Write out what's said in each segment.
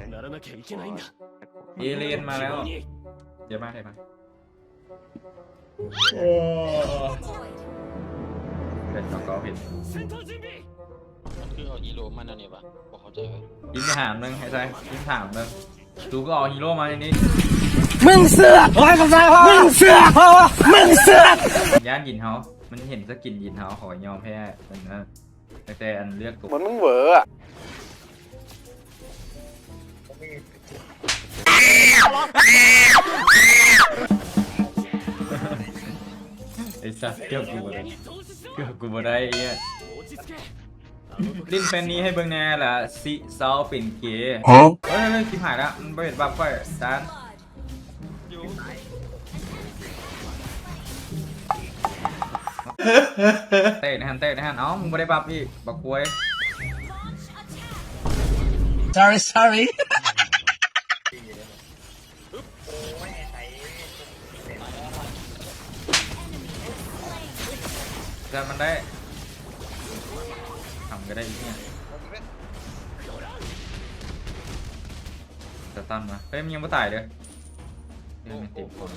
ならなきゃいけないんだ เอเลนมาแล้ว に เดี๋ยวมาเดี๋ยวมาเป็นกอผิด 戦闘準備 มันคือเอาอีโรมันอันนี้ปะบอกเข้าใจไว้ ยิงไปถามนึงให้ใจยิงถามนึงดูก็ออกฮีโร่มาในนี้ มึงเสือกไว้กับใจพ่อมึงเสือกมึงเสือก ย่านยินเฮามันเห็นสกินยินเฮาขอยอมแพ้แต่นะแต่แต่อันเลือกตัว เหมือนมึงเหวออะ ไอ้สัสเกือบกูบ่ได้เกือบกูบ่ได้ไอ้เนี่ยลิ้นแฟนนี้ให้เบิ่งแน่ล่ะซิซอลปิ่นเกเฮ้ยเฮ้ยคิดหายละมันบ่เห็นบัฟไฟซานเตะนะฮันเตะนะฮันเอ้ามึงไม่ได้บัฟอีกบักควย sorry sorry เกิดมันได้ทำก็ได้อีกเนี่ยจะตันมาเฮ้ยมันยังไม่ตายเด้อเล่นติดคน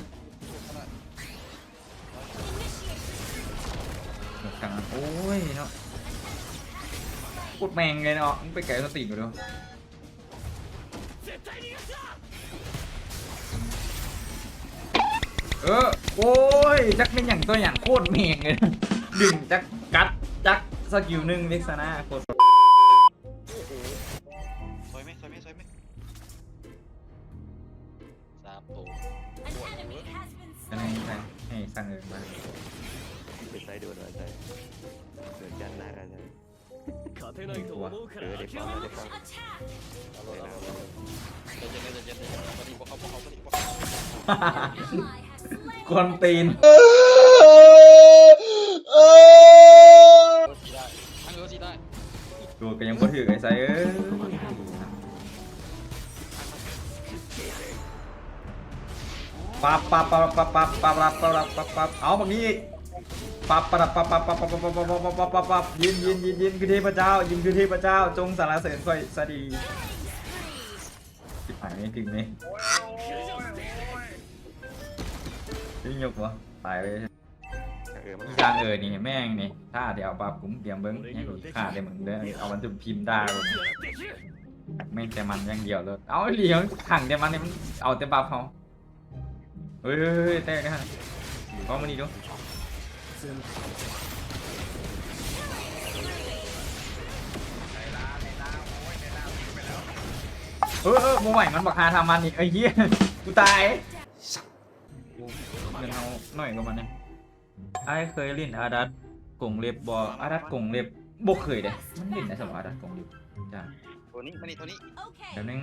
หมดทางโอ้ยเนาะกดแมงเลยเนาะมึงไปไกลสติกันดูเออโอ้ยจักเป็นอย่างตัวอย่างโคตรแมงเลย ดึงจักกัดจักสกิลหนึ่งเล็กซาน่าโคตร ซอยไหมซอยไหมซอยไหมสามตัว จะให้ใครให้สั่งเอินมา ไปใส่ดูหน่อยใส่เกิดยันหน้ากันใส่ 勝てないと思うか เอ ら อเดี๋ยว 諦 ฟัง め เดี๋ยว る ฟั ปับปับปับปับปับปับปับปับปับเอาแบบนี้อีกปับปับปับปับปับปับปับปับปับปับปับปับปับยินยินยินยินคือเทพเจ้า ยินคือเทพเจ้า จงสารเสริญค่อยสดีปิดหายไหมจริงไหมจริงยกวะตายไปการเออนี่แม่งนี่ถ้าเดี๋ยวปับกุ้มเตรียมเบิ้งให้กูฆ่าได้เหมือนเดิมเอามันจะพิมพ์ได้ไม่แต่มันอยัางเดียวเลย เอาเหลียวขังแต่มันเนี่ยมันเอาแต่ปับเขา เฮ้ยเฮ้ยเฮ้ยแต่นะฮะเอามานี่ดูเออเออโมไหวมันบักฮาทำมันอีกไอ้เหี้ยกูตายเงินเอาหน่อยก็มันเนี่ยไอ้เคยเล่นอาดัตกงเล็บบออาดัตกงเล็บบกเคยเด้มันเล่นในสมองอาดัตกงเล็บจ้าตัวนี้มานี่ตัวนี้เดี๋ยวนึง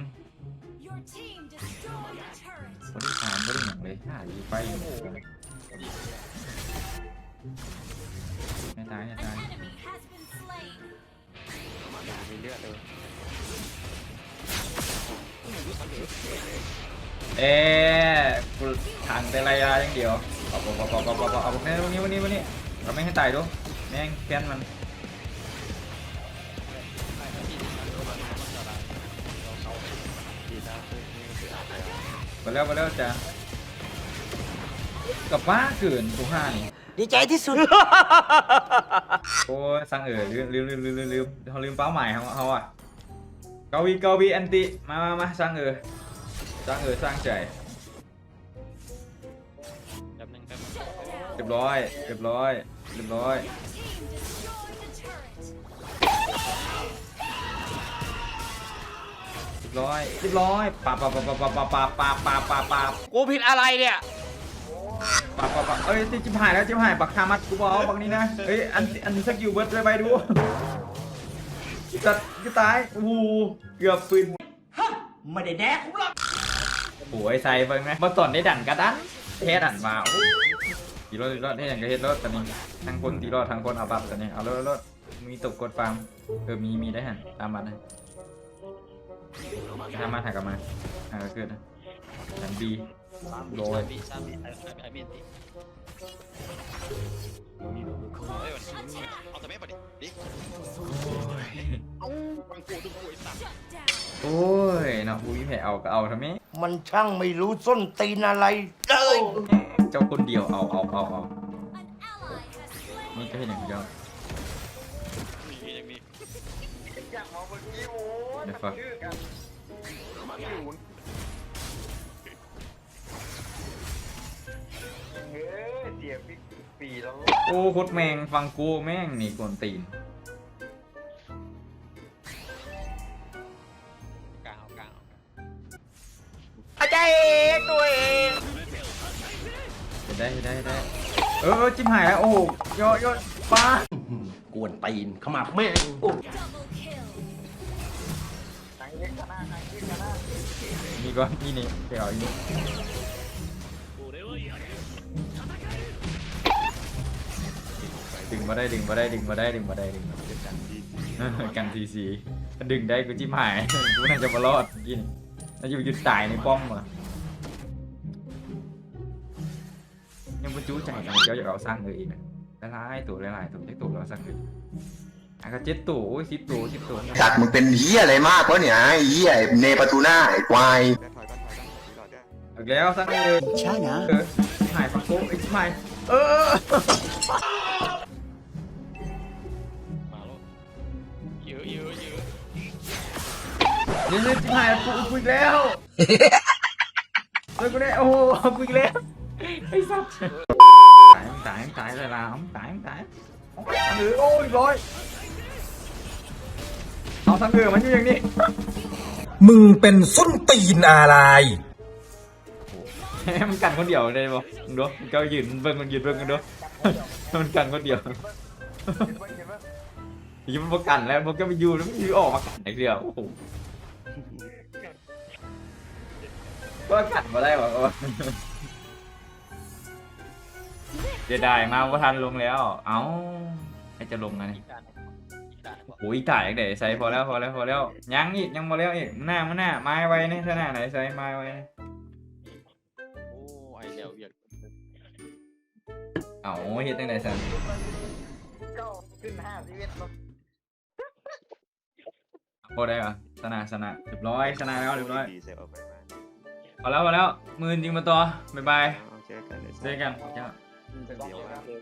Your team destroyed a turret. บริการบริหนังเลยห้าดีไฟไม่ตายไม่ An ตาย enemy has been slain. มีเลือดเลยเอ๊ะกูถังแต่ระยะอย่างเดียวเอาเอาเอาเอาเอาเอาเอาแม่วันนี้วันนี้วันนี้เราไม่ให้ตายดูแม่งแค้นมัน ไปแล้วไปแล้วจ้ะกับป้าเกินกูห้านี่ดีใจที่สุด โอ้ยสั่งเออลืมลืมลืมลืมลืมลืมเขาลืมเป้าหมายเขาเขาอะเกาวีเกาวีแอนติมามามาสั่งเออสั่งเออสร้างใจแป๊บนึงแป๊บนึงเรียบร้อยเรียบร้อยเรียบร้อย บร้อยเรียบร้อยปาปาปาปาปาปาปาปาปาปาปากูผิดอะไรเนี่ยปาปาปาเอ้ยจิ้มหายแล้วจิ้มหายปักคามัดกูบอกปักนี้นะเอ้ยอันอันนี้สกิลเบิร์ดเลยไปดูจัดก็ตายโอ้โหเกือบปืนไม่ได้แดกกูหรอกโอ้ยใส่เบิ่งนะมาตอนได้ดันกระดันเทดันมาโอ้ตีรถตีรถได้อย่างกระเฮ็ดรถตอนนี้ทั้งคนตีรถทั้งคนเอาบัฟตอนนี้เอารถรถมีตกกดฟาร์มเออมีมีได้หันตามมาเลย ทำมาถ่ายกลับมาอ่เกิดแะฉับีโดยโาบีไอ้ยน้อะดิดิงว์แผลเอาก็เอาทำไมมันช่างไม่รู้ส้นตีนอะไรเลยเจ้าคนเดียวเอาเอาเอาเอานี่ก็เห็นอย่างเดียวมีอย่างนี้อยากมอบนกิ้ว เดี๋ยวฟังโอ้โคตรแมงฟังกูแม่งนี่กวนตีนกลางเอากลางเอาอาจารย์ตัวเองเห็นได้เห็นได้เห็นได้เออจิ้มหายแล้วโอ้โหยอดยอดปลากวนตีนขมับแม่ง double kill. นี่ก็นี่นี่เดี๋ยวนี่ดึงมาได้ดึงมาได้ดึงมาได้ดึงมาได้ดึงมาได้กันกันทีสีถ้ดึงได้กูจิ้มหายกูน่าจะมารอดกินน่าจะหยุดตายในป้อมเหรยังไม่จู้ใจกันเจ้าอยากเอาสร้างเลยอีกนะหลายตัวหลายตัวเล็กตัวเราสร้างเลย อะก็เจ็ดตัวโอ้ยสิบตัวสิบตัวสัตว์มึงเป็นเหี้ยอะไรมากวะเนี่ยไอ้เหี้ยเนปตูน่าไอ้ควายได้ถอยก่อนถอยก่อนตีหลอดได้อีกแล้วสร้างเลยใช่นะเออหายฟังโก้ไอ้ชิบหายเออมาแล้วเยอะเยอะเยอะนี่นี่ชิบหายกูกูอีกแล้วเลยกูได้โอ้โหกูอีกแล้วไอ้สัตว์ตายตายตายเลยล่ะตายตายทางอื่นโอ้ยร้อย เอาทางอื่นมันอยู่อย่างนี้ มึงเป็นส้นตีนอะไรให้มันกันคนเดียวเลยบ่มึงดูมึงก็ยืนเบิ่งมันยืนเบิ่งกันดูมันกันคนเดียวยิ่งมันประกันแล้วมันก็ไปอยู่แล้วมันอยู่ออกมากันไอ้เดียวโอ้โหก็กันมาได้หรอเสียดายมากว่าทันลงแล้ว เอ้าให้จะลงไง อีกด้านหนึ่งอีกด้านหนึ่งโอ้ยถ่ายเดี๋ยวใส่พอแล้วพอแล้วพอแล้วยังอีกยังมาแล้วอีกหน้ามาหน้าไม้ไว้นี่ถ้าหน้าไหนใส่ไม้ไว้นี่โอ้ไอเดียวเวียดเอ้าเฮ็ดจังได๋ซั่นก็ขึ้นห้าสิบเอ็ดพอได้ปะชนะชนะเรียบร้อยชนะแล้วเรียบร้อยดีเซลเอาไปมาพอแล้วพอแล้วมือจริงมาต่อบ๊ายบายเอาเจอกันเลยเจอกันเจ้าเดี๋ยว